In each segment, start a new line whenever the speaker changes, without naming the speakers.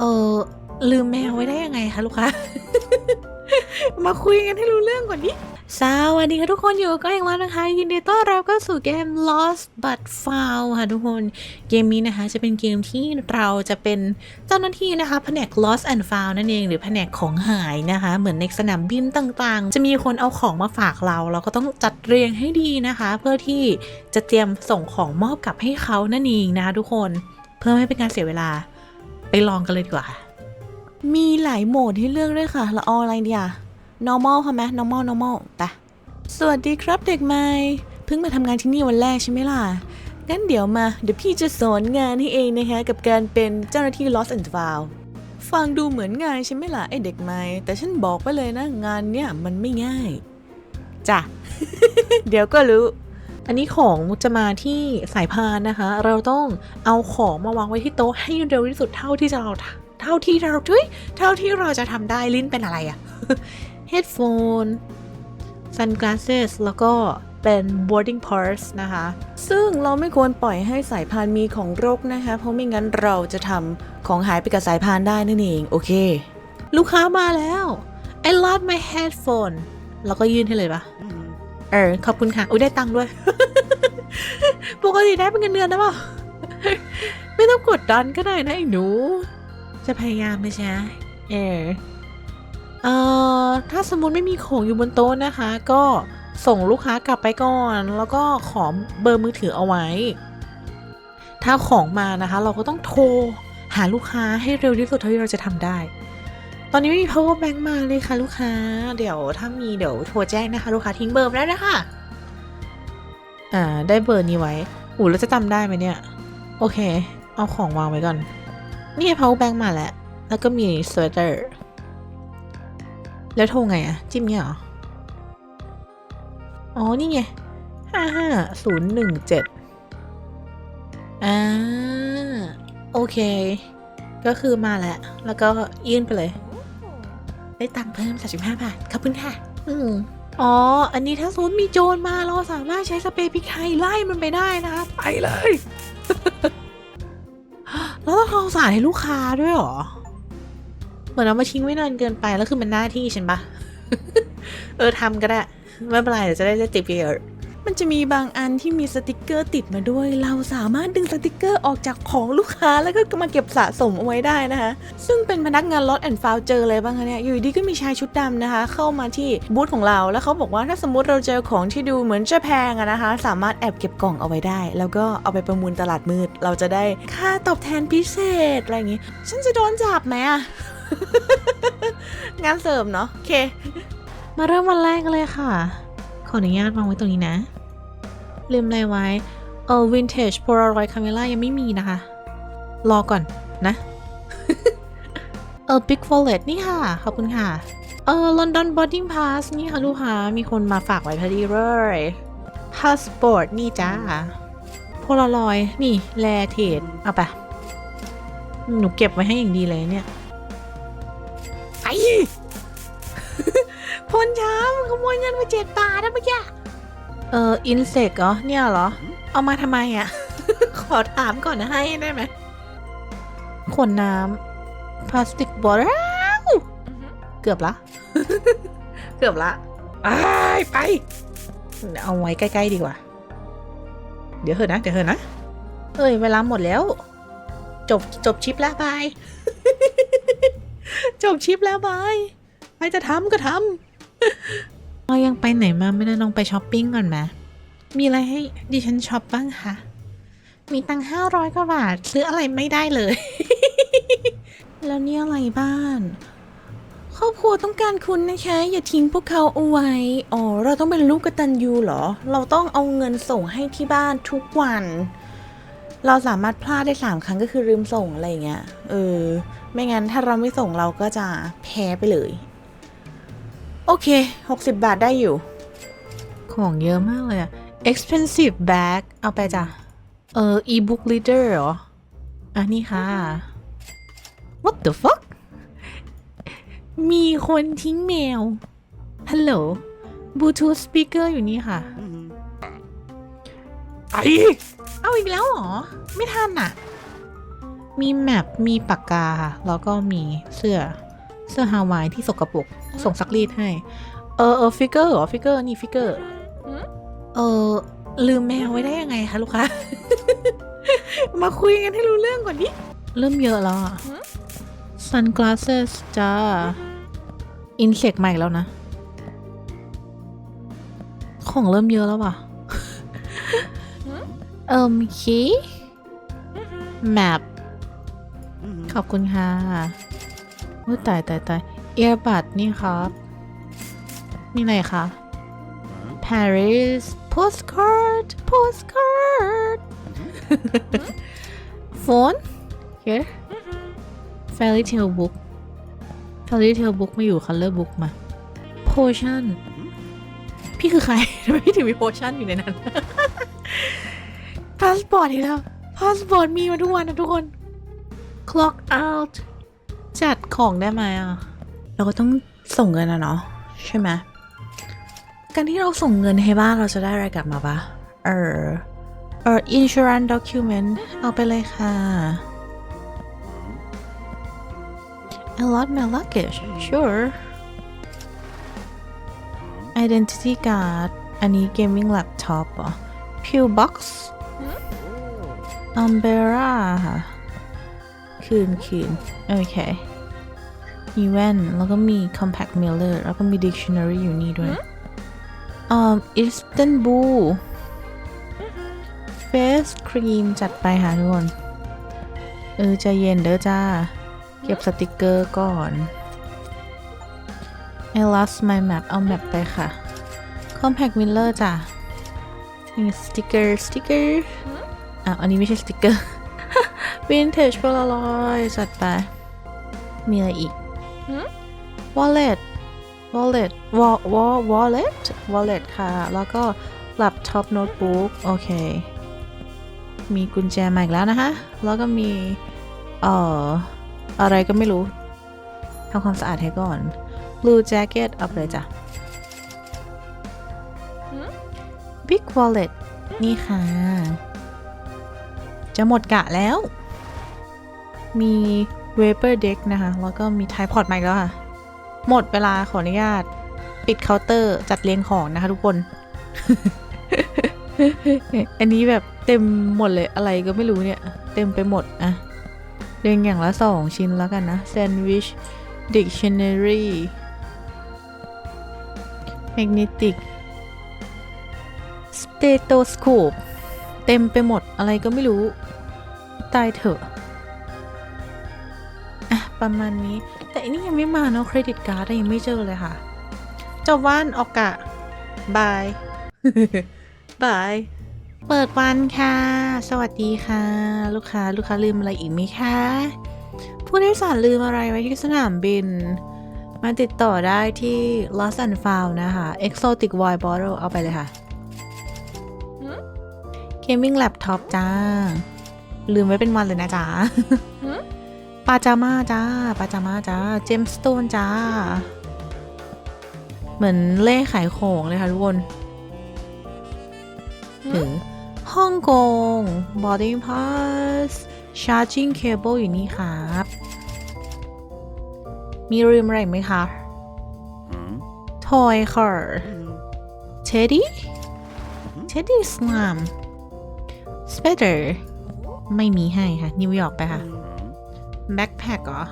เออลืมแมวไว้ได้ยังไงคะลูกค้า มาคุยกันให้รู้เรื่องก่อนดิสวัสดีค่ะทุกคนอยู่ก็อีกแล้วนะคะ ยินดีต้อนรับเข้าสู่เกม Lost but Found ค่ะทุกคนเกมนี้นะคะจะเป็นเกมที่เราจะเป็นเจ้าหน้าที่นะคะแผนก Lost and Found นั่นเองหรือแผนกของหายนะคะ เหมือนในสนามบินต่างๆ จะมีคนเอาของมาฝากเรา เราก็ต้องจัดเรียงให้ดีนะคะ เพื่อที่จะเตรียมส่งของมอบกลับให้เขานั่นเองนะคะทุกคนเพื่อไม่เป็นการเสียเวลา ไปลองกันเลยดีกว่า
มีหลายโหมดให้เลือกด้วยค่ะ เราเอาอะไรดีอะ normal ค่ะไหม normal normal ไปสวัสดีครับเด็กใหม่ เพิ่งมาทำงานที่นี่วันแรกใช่ไหมล่ะ งั้นเดี๋ยวมา เดี๋ยวพี่จะสอนงานให้เองนะคะ กับการเป็นเจ้าหน้าที่ lost and found ฟังดูเหมือนง่ายใช่ไหมล่ะไอเด็กใหม่ แต่ฉันบอกไปเลยนะงานเนี่ยมันไม่ง่าย จ้ะ เดี๋ยวก็รู้
อันนี้ของจะมาที่สายพานนะคะ เราต้องเอาของมาวางไว้ที่โต๊ะให้เร็วที่สุดเท่าที่จะเราเท่าที่เราทุยเท่าที่เราจะทำได้ลิ้นเป็นอะไรอะ headphone sunglasses แล้วก็เป็น boarding pass นะคะ
ซึ่งเราไม่ควรปล่อยให้สายพานมีของรกนะคะ เพราะไม่งั้นเราจะทำของหายไปกับสายพานได้นั่นเอง โอเค
ลูกค้ามาแล้ว I lost my headphone แล้วก็ยื่นให้เลยปะ เออ ขอบคุณค่ะ อุ้ยได้ตังค์ด้วย ปกติได้เป็นเงินเดือนนะเปล่า ไม่ต้องกดดันก็ได้นะไอ้หนู จะพยายามไหมจ๊ะเออเอ่อถ้าสมมติไม่มีของอยู่บนโต๊ะนะคะ ก็ส่งลูกค้ากลับไปก่อน แล้วก็ขอเบอร์มือถือเอาไว้ ถ้าของมานะคะ เราก็ต้องโทรหาลูกค้าให้เร็วที่สุดเท่าที่เราจะทำได้ ตอนนี้ไม่มี power bank มาเลยค่ะลูกค้า เดี๋ยวถ้ามีเดี๋ยวโทรแจ้งนะคะ ลูกค้าทิ้งเบอร์มาได้นะคะอ่า ได้เบอร์นี้ไว้อูแล้วจะจำได้ไหมเนี่ย โอเค เอาของวางไว้ก่อน นี่ power bank มาแล้ว แล้วก็มี sweater แล้วโทรไงอะจิ้มเนี่ยหรอ อ๋อ นี่ไงห้าห้าศูนย์หนึ่งเจ็ดอ่า โอเค ก็คือมาแล้ว แล้วก็ยื่นไปเลย ได้ตังค์เพิ่ม35บาทขอบคุณค่ะ อืมอ๋อ อันนี้ถ้าสมมติมีโจรมาเราสามารถใช้สเปรย์พริกไทยไล่มันไปได้นะคะไปเลย แล้วต้องทองสารให้ลูกค้าด้วยเหรอ เหมือนเอามาทิ้งไว้นานเกินไปแล้วคือมันหน้าที่ฉันปะ เออทำก็ได้ ไม่เป็นไรเดี๋ยวจะได้จะติดเยอะ
มันจะมีบางอันที่มีสติกเกอร์ติดมาด้วย เราสามารถดึงสติกเกอร์ออกจากของลูกค้าแล้วก็มาเก็บสะสมเอาไว้ได้นะคะ ซึ่งเป็นพนักงานล t แอนด์ฟาวเจอเลยบ้างคะเนี่ย อยู่ดีก็มีชายชุดดำนะคะ เข้ามาที่บูธของเรา แล้วเขาบอกว่าถ้าสมมติเราเจอของที่ดูเหมือนจะแพงอะนะคะ สามารถแอบเก็บกล่องเอาไว้ได้ แล้วก็เอาไปประมูลตลาดมืด เราจะได้ค่าตอบแทนพิเศษอะไรอย่างงี้ ฉันจะโดนจับไหมอะงานเสริมเนาะโอเค
มาเริ่มวันแรกกันเลยค่ะ ขออนุญาตวางไว้ตรงนี้นะ ลืมอะไรไว้ เออ vintage polaroid camera ยังไม่มีนะคะ รอก่อนนะ เออ big wallet นี่ค่ะ ขอบคุณค่ะ เออ London boarding pass นี่ค่ะลูกค้า มีคนมาฝากไว้พอดีเลย passport นี่จ้า polaroid นี่ แลเทดเอาไปหนูเก็บไว้ให้อย่างดีเลยเนี่ยไอ้ พลช้ามนขโมยเงินมาเจ็ดบาทนะเมื่อกี้เอออินเสกเหรอเนี่ยเหรอ เอามาทำไมอะ่ะ ขอถามก่อนนะให้ได้ไหมขวดน้ำพลาสติกบอลเกือบละ เกือบละไปไป เอาไว้ใกล้ ๆ ดีกว่า เดี๋ยวเถอะนะ เดี๋ยวเถอะนะ เอ้ย เวลาหมดแล้ว จบจบชิปแล้วบาย จบชิปแล้วบายไปจะทำก็ทำ เรายังไปไหนมาไม่ได้ลองไปช้อปปิ้งก่อนไหมมีอะไรให้ดิฉันช็อปบ้างคะ มีตังห้าร้อยกว่าบาท ซื้ออะไรไม่ได้เลย
แล้วนี่อะไรบ้าน ครอบครัวต้องการคุณนะคะ อย่าทิ้งพวกเขาเอาไว้ อ๋อ เราต้องเป็นลูกกตัญญูเหรอ เราต้องเอาเงินส่งให้ที่บ้านทุกวัน เราสามารถพลาดได้สามครั้งก็คือลืมส่งอะไรเงี้ย เออ ไม่งั้นถ้าเราไม่ส่งเราก็จะแพ้ไปเลย โอเค 60 บาทได้อยู่
ของเยอะมากเลยอะ expensive bag เอาไปจ้ะ เออ e-book reader เหรอ อันนี้ค่ะ what the fuck มีคนทิ้งแมว ฮัลโหล Bluetooth speaker อยู่นี่ค่ะ ไอเอาอีกแล้วเหรอ ไม่ทันอะมีแมปมีปากกาค่ะแล้วก็มีเสื้อ เสื้อฮาวายที่สกปรกส่งซักรีดให้ เออเออฟิกเกอร์เหรอฟิกเกอร์นี่ฟิกเกอร์เออลืมแมวไว้ได้ยังไงคะลูกค้า มาคุยกันให้รู้เรื่องก่อนดิ เริ่มเยอะแล้วอะ sunglasses จ้า อินเสกใหม่แล้วนะ ของเริ่มเยอะแล้วว่ะ เอิมคีแมปขอบคุณค่ะ อุ้ยตายตายตายเอียบัดนี่ครับ มีอะไรคะ Paris postcard postcard phone here fairy tale book fairy tale book มาอยู่ color book มา potion พี่คือใครทำไมพี่ถึงมี potion อยู่ในนั้น พาสปอร์ตอีกแล้ว พาสปอร์ตมีมาทุกวันนะทุกคน clock out จัดของได้ไหมอะ
เราก็ต้องส่งเงินอะเนาะใช่ไหมการที่เราส่งเงินให้บ้านเราจะได้อะไรกลับมาปะเออ
เออ insurance document เอาไปเลยค่ะ I lost my luggage sure identity card อันนี้ gaming laptop เหรอ pill box umbrella ค่ะ คืนคืนโอเค มีแว่น แล้วก็มี compact mirror แล้วก็มี dictionary อยู่นี่ด้วยอืม Istanbul face cream จัดไปค่ะทุกคน เออใจเย็นเด้อจ้า เก็บสติกเกอร์ก่อน I lost my map เอา map ไปค่ะ compact mirror จ้ะมีสติกเกอร์สติกเกอร์อะอันนี้ไม่ใช่สติกเกอร์ vintage polaroid จัดไป มีอะไรอีก wallet wallet wall wall wallet wallet ค่ะ แล้วก็ laptop notebook โอเค มีกุญแจมาอีกแล้วนะคะ แล้วก็มี เอ่อ อะไรก็ไม่รู้ทำความสะอาดให้ก่อน blue jacket เอาไปเลยจ้ะ big wallet นี่ค่ะ จะหมดกะแล้ว มี vapor deck นะคะ แล้วก็มี tripod มาอีกแล้วค่ะ หมดเวลาขออนุญาต ปิดเคาน์เตอร์จัดเรียงของนะคะทุกคน อันนี้แบบเต็มหมดเลยอะไรก็ไม่รู้เนี่ย เต็มไปหมดอะเรียงอย่างละสองชิ้นแล้วกันนะ sandwich dictionary magnetic stethoscope เต็มไปหมดอะไรก็ไม่รู้ ตายเถอะ ประมาณนี้ แต่อันนี้ยังไม่มาเนาะเครดิตการ์ดยังไม่เจอเลยค่ะจบวันออกกะบายบายเปิดวันค่ะ สวัสดีค่ะ ลูกค้าลูกค้าลืมอะไรอีกไหมคะผู้โดยสารลืมอะไรไว้ที่สนามบิน มาติดต่อได้ที่ Lost and Found นะคะ Exotic Wine Bottle เอาไปเลยค่ะ Gaming Laptop จ้า ลืมไว้เป็นวันเลยนะจ๊ะปาจาม่าจ้าปาจาม่าจ้า เจมสโตนจ้า เหมือนเล่ขายของเลยค่ะทุกคน ถึงฮ่องกง boarding pass charging cable อยู่นี่ครับ มีลืมอะไรอีกไหมคะ toy car teddy teddy slam spider ไม่มีให้ค่ะ นิวยอร์กไปค่ะ แบ็คแพคเหรอ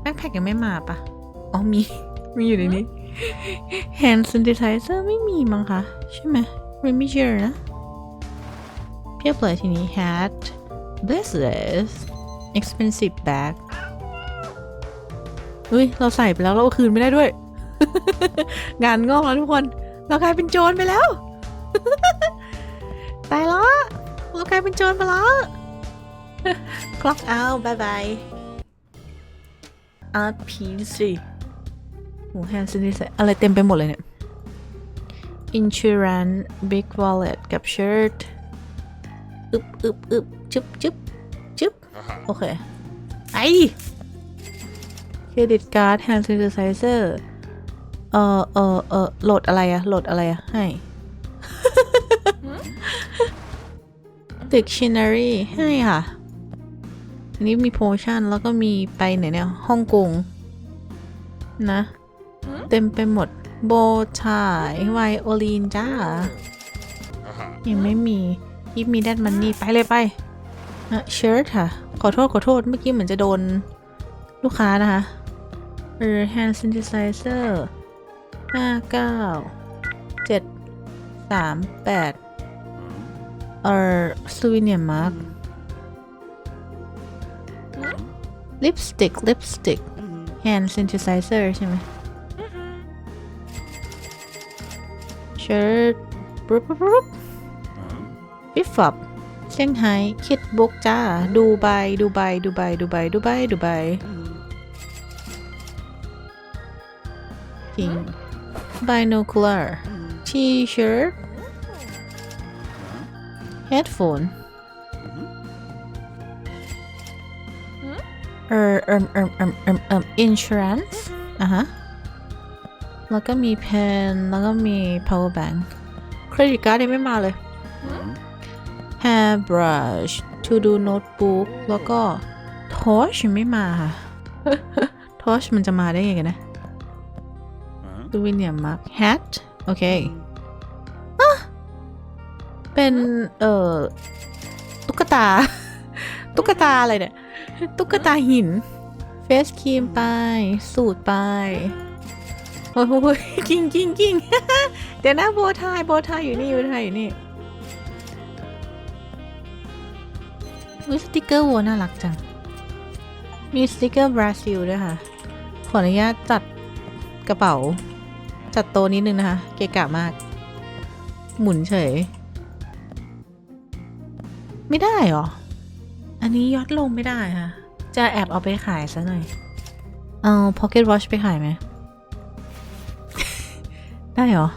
แบ็คแพคยังไม่มาปะอ๋อมี มีอยู่ในนี้ hand sanitizer ไม่มีมั้งคะ ใช่ไหมไม่ไม่เชื่อนะ เพียบเลยทีนี้ hat bracelet expensive bag อุ้ย เราใส่ไปแล้ว เราเอาคืนไม่ได้ด้วย งานงอกแล้วทุกคน เรากลายเป็นโจรไปแล้ว ตายแล้ว เรากลายเป็นโจรไปแล้ว clock out bye bye art piece โห hand sanitizer อะไรเต็มไปหมดเลยเนี่ย insurance big wallet กับ shirt อึบอึบอึบจึ๊บจึ๊บจึ๊บโอเค ไอเครดิตการ์ด hand sanitizer เออเออเออโหลดอะไรอะโหลดอะไรอะให้ dictionary ให้ค่ะ อันนี้มีโพชั่นแล้วก็มีไปไหนเนี่ยฮ่องกงนะ เต็มไปหมดโบชายไวโอลินจ้า ยังไม่มียิบมีแดดมันนี่ไปเลยไปนะเชิร์ตค่ะ ขอโทษ ขอโทษ เมื่อกี้เหมือนจะโดนลูกค้านะคะเออ hand synthesizer ห้าเก้าเจ็ดสามแปดเออซูวิเนียมาร์ก ลิปสติกลิปสติก hand synthesizer ใช่ไหม shirt ปุ๊บปุ๊บปุ๊บฟิฟฟับเซี่ยงไฮ้คิดบุ๊กจ้า ดูไบดูไบดูไบดูไบดูไบดูไบจริง binocular t-shirt headphone เออเอิมเอิมเอิมเอิมเอิม insurance อะฮะ แล้วก็มีเพนแล้วก็มี power bank เครดิตการ์ดยังไม่มาเลย hair brush to do notebook แล้วก็ torch ยังไม่มาค่ะ torch มันจะมาได้ยังไงกันนะ ดูวินเนียมมาร์ hat โอเคอะเป็น เอ่อ ตุ๊กตา ตุ๊กตาอะไรเนี่ย ตุ๊กตาหิน เฟสครีมไป สูตรไป โอ้โหกิ้งกิ้งกิ้งเดี๋ยวนะโบทายโบทายอยู่นี่โบทายอยู่นี่วิสติกเกอร์วัวน่ารักจัง มีสติกเกอร์บราซิลด้วยค่ะ ขออนุญาตจัดกระเป๋า จัดโตนิดนึงนะคะ เกะกะมาก หมุนเฉย ไม่ได้หรอ อันนี้ยอดลงไม่ได้ค่ะ จะแอบเอาไปขายซะหน่อย เอา pocket watch ไปขายไหม ได้เหรอ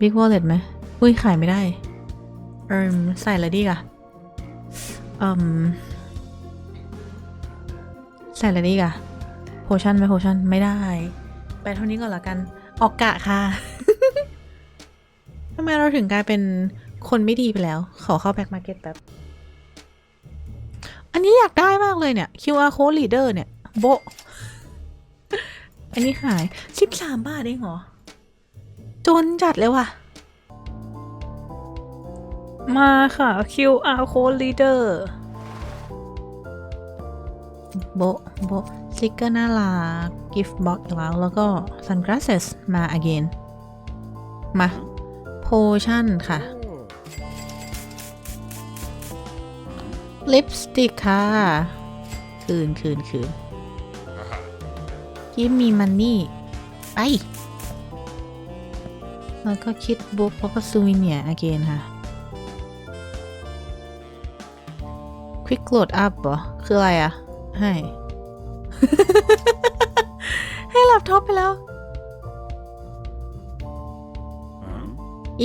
Big Wallet ไหมอุ้ยขายไม่ได้ เอิมใส่อะไรดีกะอืมใส่อะไรดีกะโพชั่นไหมโพชั่นไม่ได้ ไปเท่านี้ก่อนละกัน ออกกะค่ะ ทำไมเราถึงกลายเป็นคนไม่ดีไปแล้ว ขอเข้าแบ็กมาร์เก็ตแป๊บ อันนี้อยากได้มากเลยเนี่ย QR code reader เนี่ย โบ อันนี้ขาย 13 บาทเองเหรอ จนจัดเลยว่ะ มาค่ะ QR code reader โบ โบสติกเกอร์น่ารัก gift box อีกแล้ว แล้วก็ sunglasses มา again มา potion ค่ะ ลิปสติกค่ะ คืนคืนคืนกิฟมีมันนี่ ไป แล้วก็คิดบุ๊กแล้วก็ซูวิเนียอเกนค่ะ Quick Load Up เหรอ คืออะไรอะให้ ให้แล็ปท็อปไปแล้ว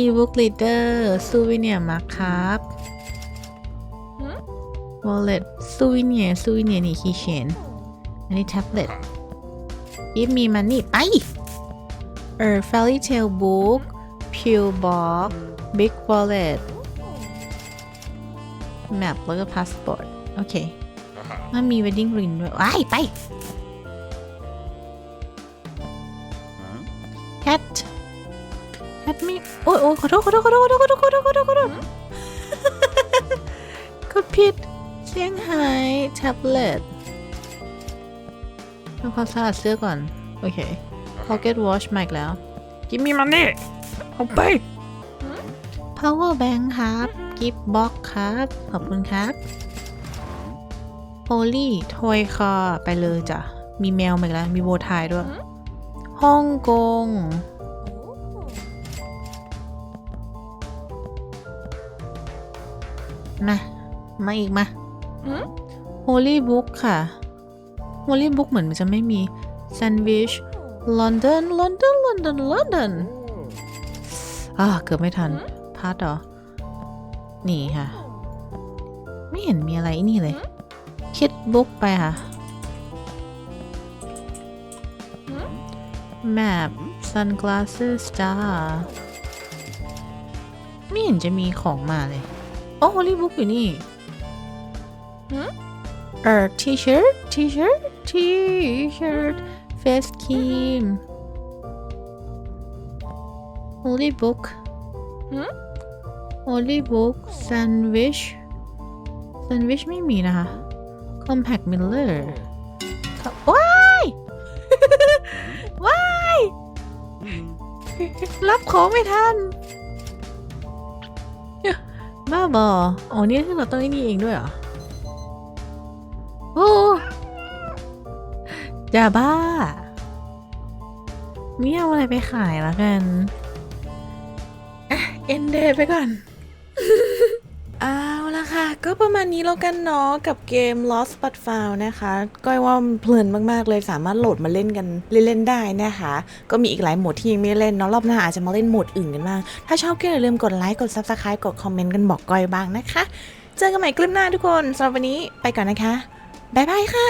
e-book reader ซูวิเนียมาครับ wallet ซูวิเนียซูวิเนียนี่ keychain อันนี้ tablet give me money ไปเออ fairy tale book pill box big wallet map แล้วก็ passport โอเคมันมี wedding ring ด้วยว้ายไป hat hat มีโอ้ยโอ้ยขอโทษขอโทษขอโทษขอโทษขอโทษขอโทษขอโทษ ท็บเล็ตทำความสะอาดเสื้อก่อน โอเค pocket watch มาอีกแล้ว กิมมี่มันนี่เอาไป power bank ครับ gift box ครับ ขอบคุณครับ holy toy car ไปเลยจ้ะ มีแมวมาอีกแล้ว มีโบว์ไทยด้วย ฮ่องกง มา มาอีกมา Holy Book ค่ะ Holy Book เหมือนมันจะไม่มี Sandwich London London London London อ่าเกือบไม่ทันพลาดเหรอ นี่ค่ะ ไม่เห็นมีอะไรนี่เลย คิดบุ๊กไปค่ะ Map Sunglasses จ้า ไม่เห็นจะมีของมาเลย โอ้ Holy Book อยู่นี่ เออ t-shirt t-shirt t-shirt face cream holy book
หืม
holy book sandwich sandwich ไม่มีนะคะ compact miller ครับว้ายว้ายรับของไม่ทันบ้าบออ๋อเนี่ยที่เราต้องไอ้นี่เองด้วยเหรอ โอ้จะบ้ามีเอาอะไรไปขายแล้วกันอะเอ็นเดย์ไปก่อน
เอาละค่ะ ก็ประมาณนี้แล้วกันเนาะกับเกม Lost but Found นะคะ ก้อยว่าเพลินมากๆเลยสามารถโหลดมาเล่นกันเล่นๆได้นะคะ ก็มีอีกหลายโหมดที่ยังไม่เล่นเนาะรอบหน้าอาจจะมาเล่นโหมดอื่นกันบ้าง ถ้าชอบก็อย่าลืมกดไลค์กด Subscribe กดคอมเมนต์กันบอกก้อยบ้างนะคะ เจอกันใหม่คลิปหน้าทุกคนสำหรับวันนี้ไปก่อนนะคะ บ๊ายบายค่ะ